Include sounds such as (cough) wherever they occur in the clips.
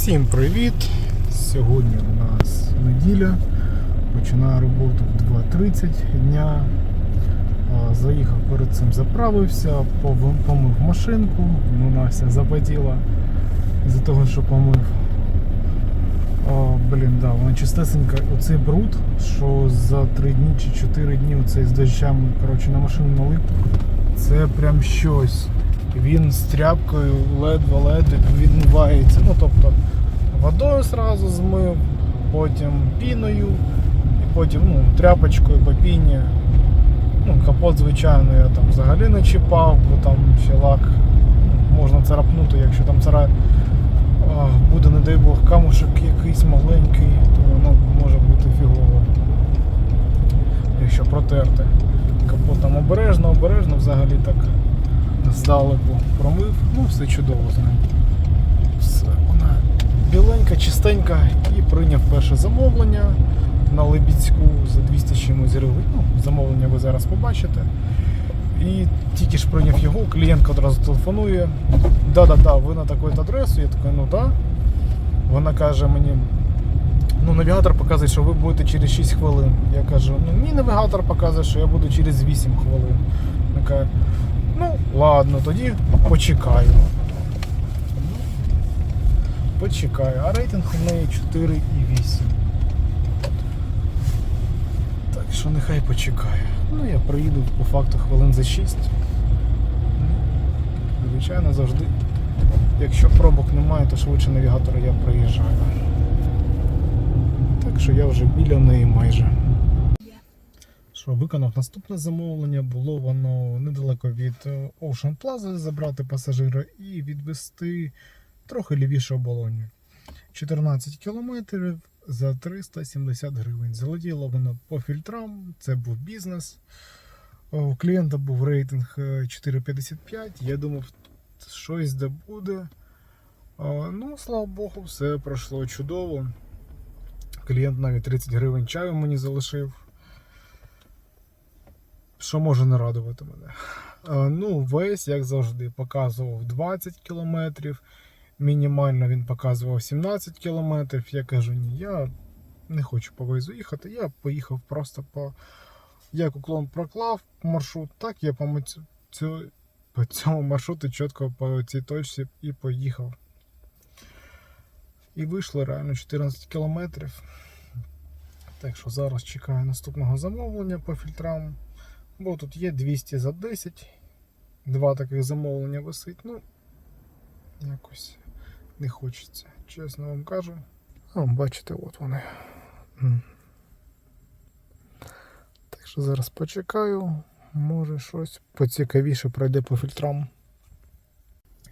Всім привіт! Сьогодні у нас неділя. Починаю роботу в 2.30 дня. Заїхав перед цим, заправився, помив машинку. Ну, Настя запотіла із-за того, що помив. О, блін, да, вона чистесенька. Оцей бруд, що за 3 дні чи 4 дні оцей з дощами коротше, на машину налип. Це прям щось. Він з тряпкою ледве-ледве відмивається. Ну, тобто водою зразу змив, потім піною, і потім ну, тряпочкою по піні. Ну, капот, звичайно, я там взагалі не чіпав, бо там ще лак ну, можна царапнути, якщо там цара буде, не дай Бог, камушок якийсь маленький, то воно може бути фігово. Якщо протерти. Капот обережно, обережно взагалі так здалеку промив, ну все чудово з ним. Все, вона біленька, чистенька і прийняв перше замовлення на Лебідську за 200 з чимось гривень. Ну, замовлення ви зараз побачите. І тільки ж прийняв його, клієнтка одразу телефонує. Да-да-да, ви на таку адресу. Я такий, ну да. Вона каже мені, ну навігатор показує, що ви будете через 6 хвилин. Я кажу, ну мій навігатор показує, що я буду через 8 хвилин. Вона каже, ладно, тоді почекаю. Почекаю. А рейтинг у неї 4,8. Так що нехай почекає. Ну я приїду по факту хвилин за 6. Звичайно, завжди. Якщо пробок немає, то швидше навігатора я приїжджаю. Так що я вже біля неї майже. Виконав наступне замовлення, було воно недалеко від е, Ocean Plaza забрати пасажира і відвести трохи лівіше оболоні. 14 кілометрів за 370 гривень. Залетіло воно по фільтрам, це був бізнес. У клієнта був рейтинг е, 4,55. Я думав, щось де буде. Ну, слава Богу, все пройшло чудово. Клієнт навіть 30 гривень чаю мені залишив. Що може не радувати мене? Ну, весь, як завжди, показував 20 кілометрів. Мінімально він показував 17 кілометрів. Я кажу, ні, я не хочу по вейзу їхати. Я поїхав просто по. Як уклон проклав маршрут, так я по, цю, по цьому маршруту чітко по цій точці і поїхав. І вийшло реально 14 кілометрів. Так що зараз чекаю наступного замовлення по фільтрам. Бо тут є 200 за 10. Два таких замовлення висить. Ну, якось не хочеться. Чесно вам кажу. А, бачите, от вони. Так що зараз почекаю. Може щось поцікавіше пройде по фільтрам.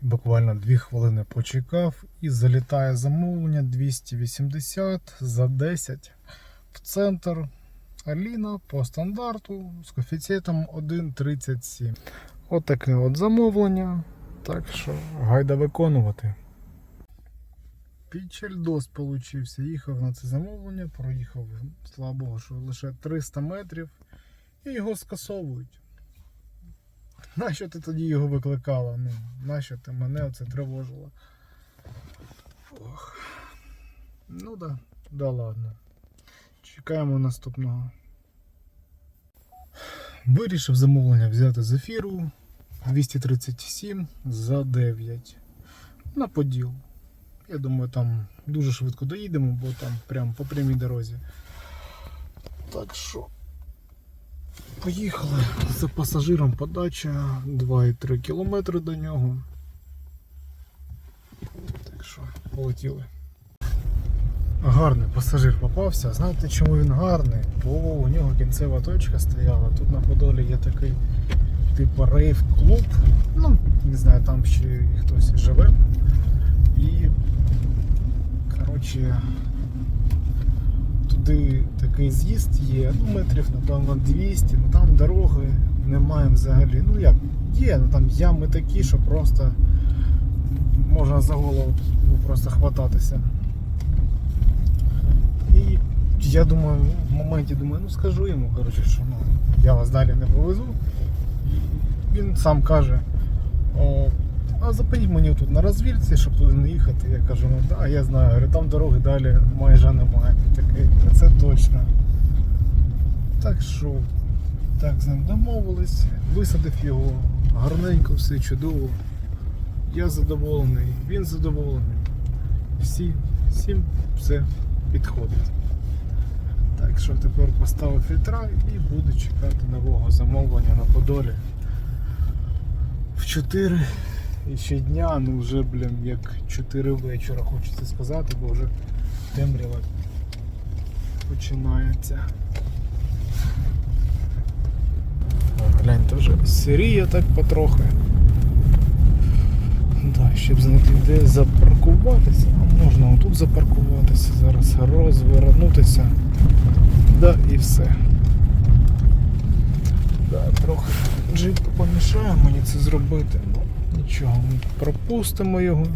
Буквально 2 хвилини почекав і залітає замовлення 280 за 10 в центр. Аліна по стандарту з коефіцієнтом 1,37. От таке от замовлення. Так що гайда виконувати. Пічельдос получився. Їхав на це замовлення, проїхав, слава Богу, що лише 300 метрів і його скасовують. Нащо ти тоді його викликала? Ну, нащо ти мене оце тривожило? Ох. Ну да, да ладно. Чекаємо наступного. Вирішив замовлення взяти з ефіру 237 за 9 на поділ. Я думаю, там дуже швидко доїдемо, бо там прямо по прямій дорозі. Так що поїхали за пасажиром подача 2,3 кілометри до нього. Так що полетіли. Гарний пасажир попався. Знаєте чому він гарний? Бо у нього кінцева точка стояла. Тут на Подолі є такий типу рейв-клуб. Ну, не знаю, там ще хтось живе. І коротше туди такий з'їзд є, ну метрів, напевно, 200, ну там дороги немає взагалі. Ну як, є, ну там ями такі, що просто можна за голову ну, просто хвататися. Я думаю, в моменті думаю, ну скажу йому, коротше, що ну, я вас далі не повезу. Він сам каже, а зупиніть мені тут на розвідці, щоб туди не їхати. Я кажу, ну да, я знаю, говорю, там дороги далі майже немає. Такий, це точно. Так що, так з ним домовились, висадив його, гарненько, все чудово. Я задоволений, він задоволений. Всі, всім все підходить. Так що тепер поставив фільтра і буду чекати нового замовлення на Подолі. В 4 і ще дня, ну вже, блін, як 4 вечора хочеться сказати, бо вже темрява починається. О, гляньте вже сиріє так потрохи. Да, щоб знайти де запаркуватися, можна отут запаркуватися, зараз розвернутися. Да, і все. Да, трохи джип помішає мені це зробити. Ну, нічого, ми пропустимо його.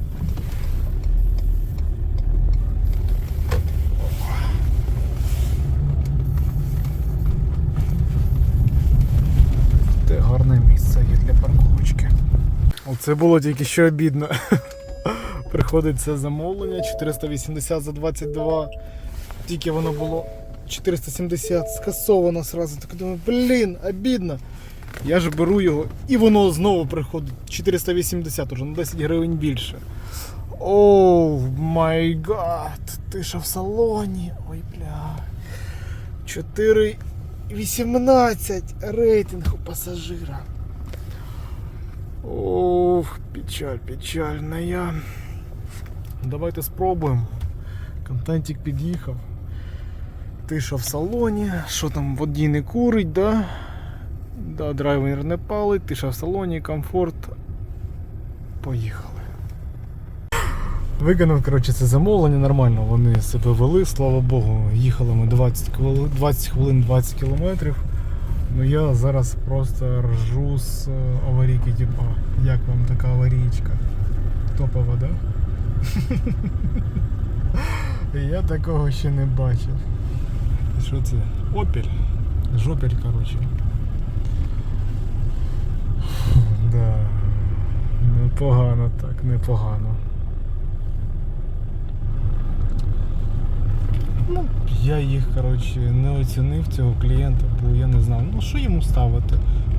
Те гарне місце є для парковочки. Оце було тільки що обідно. (laughs) Приходить це замовлення 480 за 22. Тільки воно було 470 скасовано сразу. Так думаю, блін, обідно. Я ж беру його і воно знову приходить 480 уже на 10 гривень більше. Оу май гад, ти що в салоні? Ой, бля. 4,18 рейтинг у пасажира. Ох, печаль, печальная. Давайте спробуємо. Контентик під'їхав. Тиша в салоні. Що там водій не курить, да? Да, драйвер не палить, тиша в салоні, комфорт. Поїхали. Виконав, коротше, це замовлення нормально. Вони себе вели, слава Богу. Їхали ми 20 20 хвилин 20 кілометрів. Ну я зараз просто ржу з е, аварійки, типа, як вам така аварійка? Топова, да? (laughs) Я такого ще не бачив. Що це? Опель. Жопель, коротше. Да. Непогано так, непогано. Ну, я їх, коротше, не оцінив цього клієнта, бо я не знав, ну що йому ставити.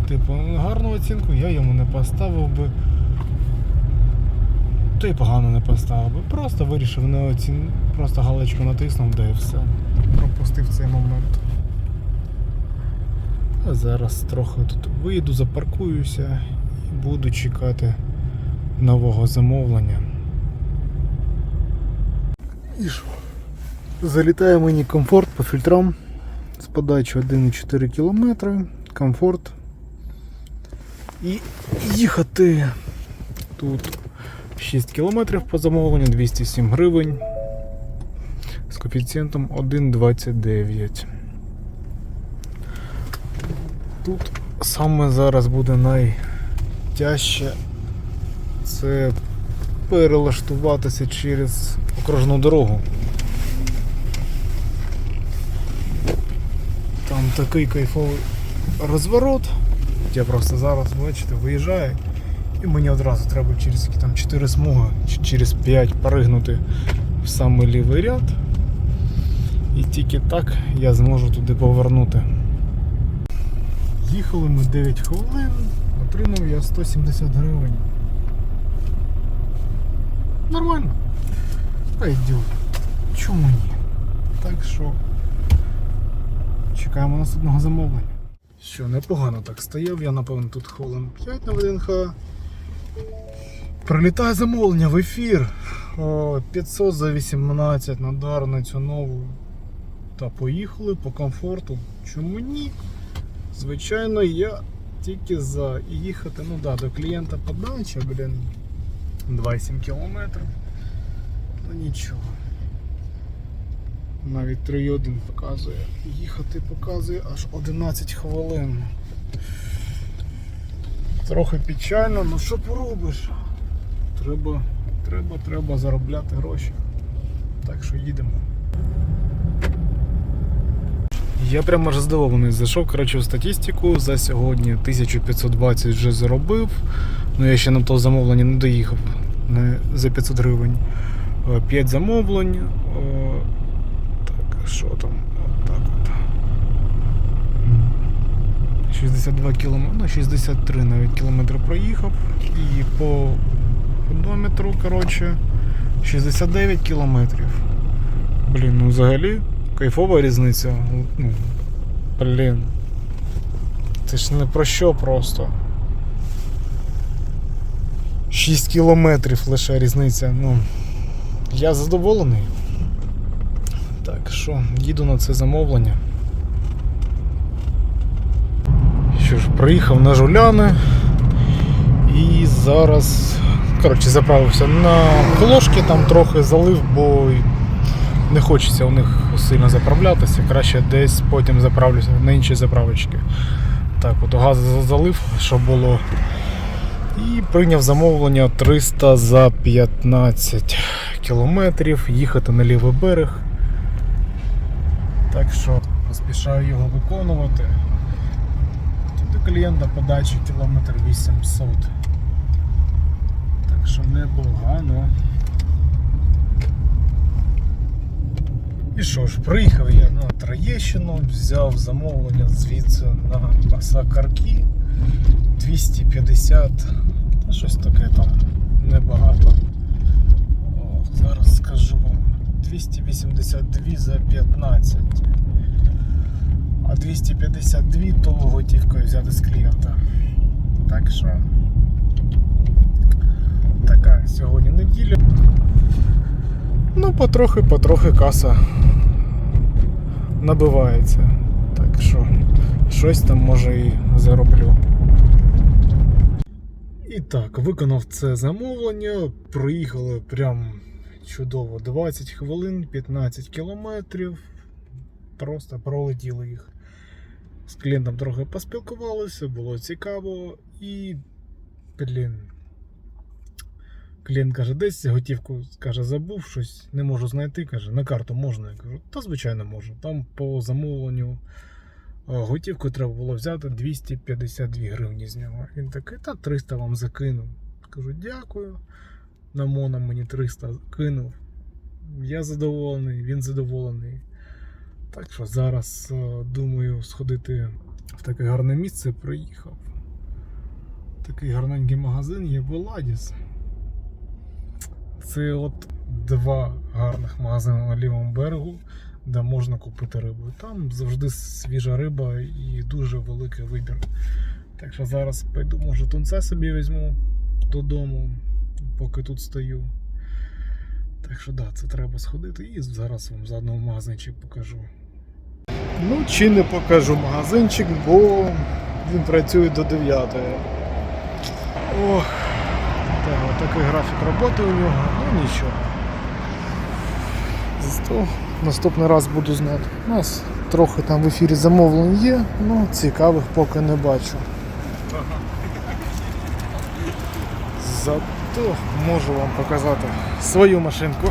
Типу, гарну оцінку я йому не поставив би. То й погано не поставив би. Просто вирішив не оцін... Просто галочку натиснув, да і все. Пропустив цей момент. А зараз трохи тут вийду, запаркуюся і буду чекати нового замовлення. І що? Залітає мені комфорт по фільтрам подачі 1,4 км, комфорт. І їхати тут 6 км по замовленню, 207 гривень з коефіцієнтом 1,29. Тут саме зараз буде найтяжче це перелаштуватися через окружну дорогу. Там такий кайфовий розворот. Я просто зараз, бачите, виїжджаю і мені одразу треба через там 4 смуги чи через 5 перегнути в самий лівий ряд. І тільки так я зможу туди повернути. Їхали ми 9 хвилин, отримав я 170 гривень. Нормально. Пойдет. Чому ні? Так що чекаємо наступного замовлення. Що, непогано так стояв, я напевно тут хвилин 5 на ВДНХ. Прилітає замовлення в ефір. О, 500 за 18 на дар на цю нову. Та поїхали по комфорту. Чому ні? Звичайно, я тільки за їхати, ну да, до клієнта подача, блін. 2,7 кілометрів. Ну нічого. Навіть 3,1 показує. Їхати показує аж 11 хвилин. Трохи печально, ну що поробиш? Треба, треба, треба заробляти гроші. Так що їдемо. Я прямо аж здивований. Зайшов коротше, в статистику. За сьогодні 1520 вже заробив. Ну я ще на то замовлення не доїхав не за 500 гривень. 5 замовлень. Е, що там? От так от. 62 кілометри, ну 63 навіть кілометри проїхав. І по одометру, коротше, 69 кілометрів. Блін, ну взагалі кайфова різниця. Ну, блін. Це ж не про що просто. 6 кілометрів лише різниця. Ну, я задоволений. Так що, їду на це замовлення. Що ж, приїхав на жуляни і зараз, коротше, заправився на колошки, там трохи залив, бо не хочеться у них сильно заправлятися. Краще десь потім заправлюся на інші заправочки. Так, от газ залив, щоб було. І прийняв замовлення 300 за 15 кілометрів, їхати на лівий берег. Так що поспішаю його виконувати. До клієнта подачі кілометр 800. Так що непогано. І що ж, приїхав я на Троєщину, взяв замовлення звідси на Басакарки 250, ну, щось таке там небагато. О, зараз скажу вам 282 за 15. А 252 то готівкою взяти з клієнта. Так що така сьогодні неділя. Ну, потрохи-потрохи каса набивається. Так що щось там може і зароблю. І так, виконав це замовлення. Проїхали прям чудово. 20 хвилин, 15 кілометрів. Просто пролетіли їх. З клієнтом трохи поспілкувалися, було цікаво і. Блін. Клієнт каже, десь готівку каже, забув щось, не можу знайти. Каже, на карту можна. Я кажу, та звичайно можу. Там по замовленню е, готівку треба було взяти 252 гривні з нього. Він такий, та 300 вам закинув. Кажу, дякую. На моно мені 300 кинув. Я задоволений, він задоволений. Так що зараз е, думаю сходити в таке гарне місце. Приїхав. Такий гарненький магазин є в Еладіс. Це от два гарних магазини на лівому берегу, де можна купити рибу. Там завжди свіжа риба і дуже великий вибір. Так що зараз пойду, може, тунце собі візьму додому, поки тут стою. Так що да, це треба сходити і зараз вам заодно магазинчик покажу. Ну, чи не покажу магазинчик, бо він працює до 9. Ох. Так, такий графік роботи у нього, ну нічого. Зато наступний раз буду знати. У нас трохи там в ефірі замовлень є, ну цікавих поки не бачу. Зато можу вам показати свою машинку.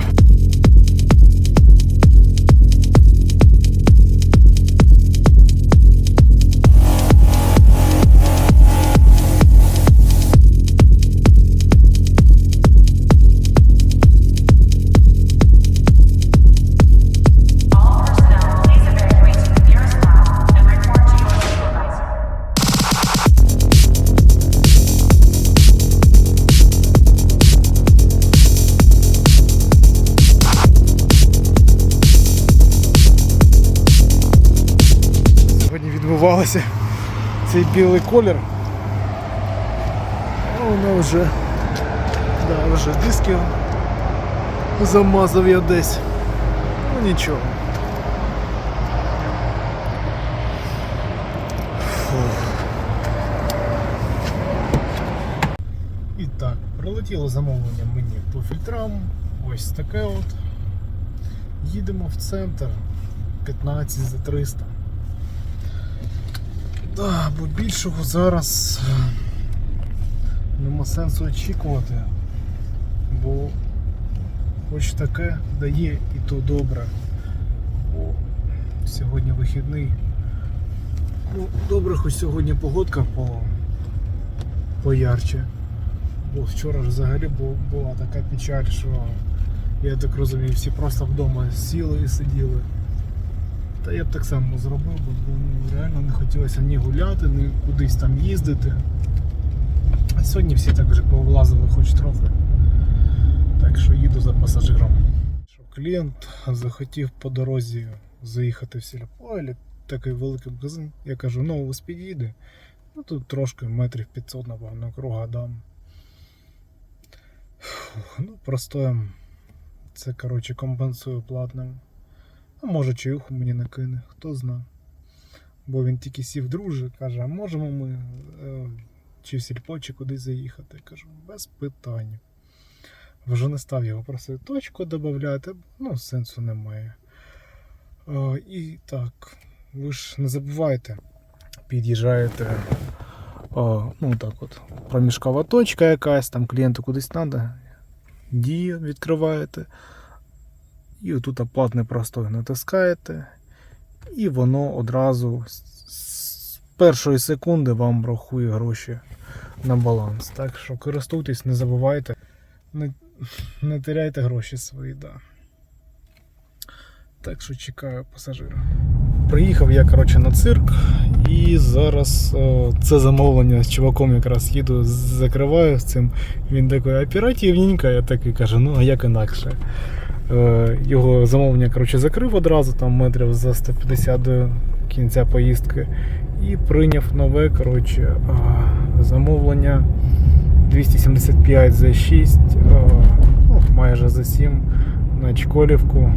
Відбувалося цей білий колір. А Воно вже, да, вже диски замазав я десь. Ну нічого. І так, прилетіло замовлення мені по фільтрам. Ось таке от. Їдемо в центр 15 за 300. Да, бо більшого зараз е, нема сенсу очікувати, бо хоч таке дає і то добре. Бо сьогодні вихідний, Ну, добре, хоч сьогодні погодка по... поярче. Бо вчора ж взагалі була така печаль, що я так розумію, всі просто вдома сіли і сиділи. Та я б так само зробив, бо ну, реально не хотілося ні гуляти, ні кудись там їздити. А сьогодні всі так вже повлазили хоч трохи. Так що їду за пасажиром. Що клієнт захотів по дорозі заїхати в сільпо, такий великий магазин. Я кажу, ну ось підійде. Ну тут трошки метрів 500, напевно, круга дам. Фух, ну, простоєм. Це, коротше, компенсую платним. А може чаюху мені накине, хто зна. Бо він тільки сів друже, каже, а можемо ми е, чи в сільпо, чи кудись заїхати. Кажу, без питань. Вже не став його просити точку додати, ну, сенсу немає. Е, і так, ви ж не забувайте, під'їжджаєте. О, ну так от, проміжкова точка якась, там клієнту кудись треба. Дію відкриваєте. І отут платний простой натискаєте, і воно одразу з- першої секунди вам рахує гроші на баланс. Так що користуйтесь, не забувайте, не, не теряйте гроші свої, да. Так що чекаю пасажира. Приїхав я коротше, на цирк, і зараз о, це замовлення з чуваком якраз їду, закриваю з цим. Він такий оперативненько, я такий кажу, ну а як інакше. Е, Його замовлення коротше, закрив одразу, там метрів за 150 до кінця поїздки. І прийняв нове коротше, замовлення 275 за 6, ну, майже за 7 на Чколівку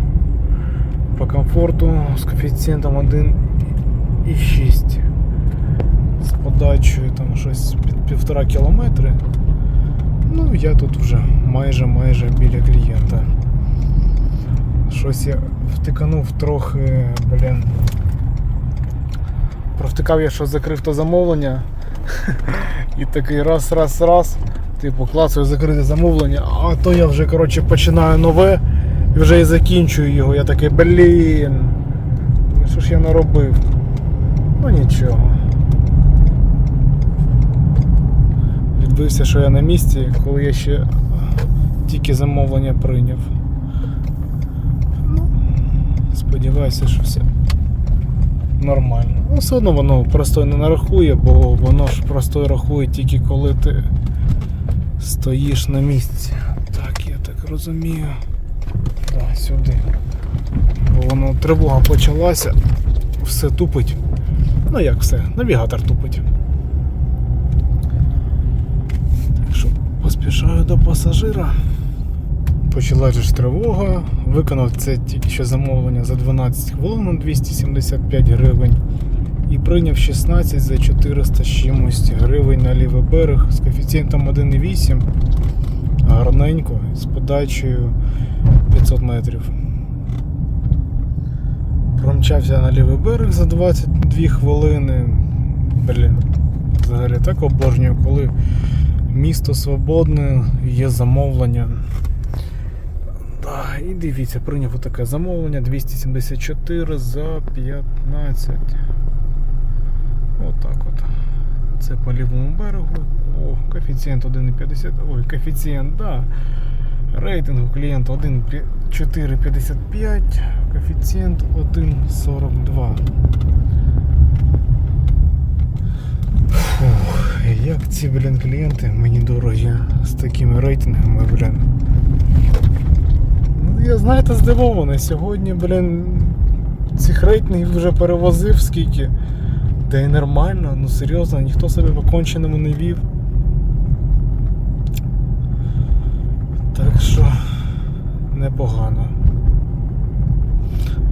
по комфорту з коефіцієнтом 1,6 з подачею там щось під півтора кілометри. Ну, я тут вже майже майже біля клієнта. Щось я втиканув трохи, блін. Провтикав я, що закрив то замовлення. (laughs) І такий раз, раз, раз. Типу, клацаю закрите замовлення, а то я вже коротше, починаю нове і вже і закінчую його. Я такий, блін. ну Що ж я наробив? Ну нічого. Відбився, що я на місці, коли я ще тільки замовлення прийняв. Сподіваюся, що все нормально. Ну, все одно воно просто не нарахує, бо воно ж просто рахує тільки коли ти стоїш на місці. Так, я так розумію. Так, сюди. Бо воно тривога почалася, все тупить. Ну як все, навігатор тупить. Так що поспішаю до пасажира. Почала ж тривога. Виконав це тільки що замовлення за 12 хвилин 275 гривень. І прийняв 16 за 400 з чимось гривень на лівий берег з коефіцієнтом 1,8. Гарненько, з подачею 500 метрів. Промчався на лівий берег за 22 хвилини. Блін, взагалі так обожнюю, коли місто свободне, є замовлення. І дивіться, прийняв таке замовлення 274 за 15. Отак от. Це по лівому берегу. О, коефіцієнт 1,50. Ой, коефіцієнт, да. Рейтингу клієнта 1,455, коефіцієнт 1,42. Фух, як ці, блін, клієнти мені дорогі з такими рейтингами, блін. Я знаєте, здивований. Сьогодні, блін, цих рейтингів вже перевозив скільки. Та й нормально, ну серйозно, ніхто себе поконченими не вів. Так що непогано.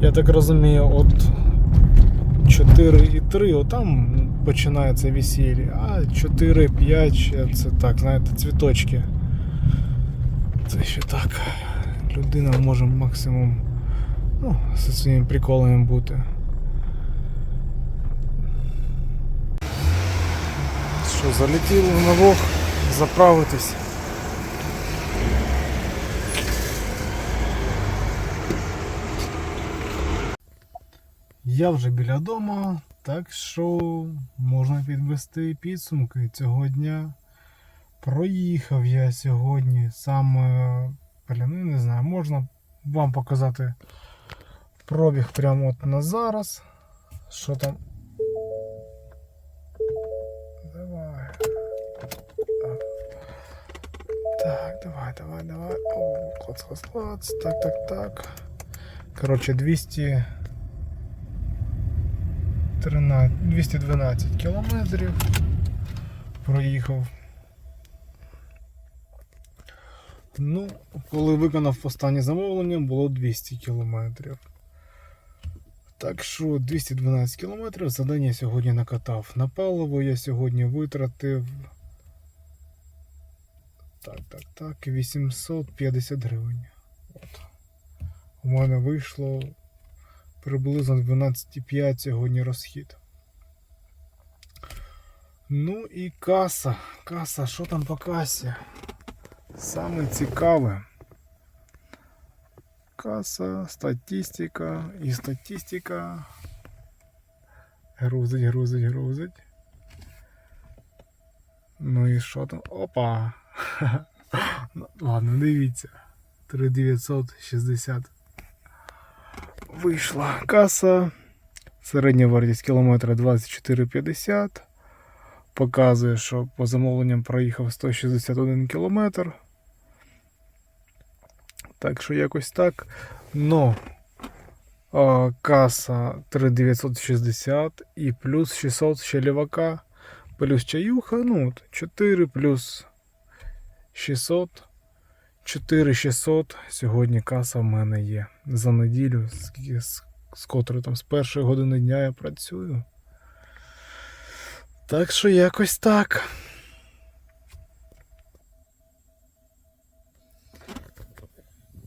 Я так розумію, от 4,3, отам починається весілля, а 4-5 це так, знаєте, цвіточки. Це ще так. Людина може максимум ну, зі своїми приколами бути. Що, залетіли на вог заправитись. Я вже біля дома, Так що можна підвести підсумки цього дня. Проїхав я сьогодні саме, ну не знаю, можна вам показати пробіг прямо от на зараз. Що там? Давай. Так, давай, давай, давай. О, клац, клац, клац. Так, так, так. Коротше, 200... 13, 212 кілометрів проїхав. Ну, коли виконав останнє замовлення, було 200 кілометрів. Так що 212 кілометрів за день я сьогодні накатав. На паливо я сьогодні витратив. Так, так, так, 850 гривень. От. У мене вийшло приблизно 12,5 сьогодні розхід. Ну і каса. Каса, що там по касі? Саме цікаве. Каса, статистика і статистика. Грузить, грузить, грузить. Ну і що там? Опа! (laughs) Ладно, дивіться. 3960 вийшла каса. Середня вартість кілометра 24,50. Показує, що по замовленням проїхав 161 кілометр. Так що якось так. Но а, каса 3960 і плюс 600 ще лівака, плюс чаюха, ну, 4 плюс 600. 4600 сьогодні каса в мене є за неділю, скільки з, з котрої там з першої години дня я працюю. Так що якось так.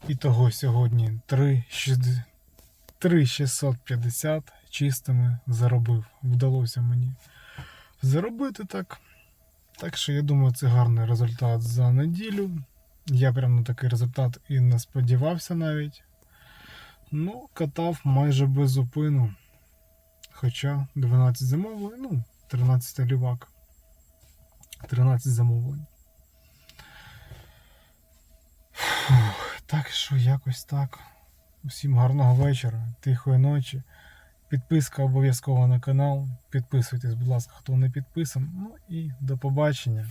І того сьогодні 3650 чистими заробив. Вдалося мені заробити так. Так що я думаю, це гарний результат за неділю. Я прям на такий результат і не сподівався навіть. Ну, катав майже без зупину. Хоча 12 замовлень, ну, 13 лівак. 13 замовлень. Так що якось так. Усім гарного вечора, тихої ночі. Підписка обов'язково на канал. Підписуйтесь, будь ласка, хто не підписаний. Ну і до побачення.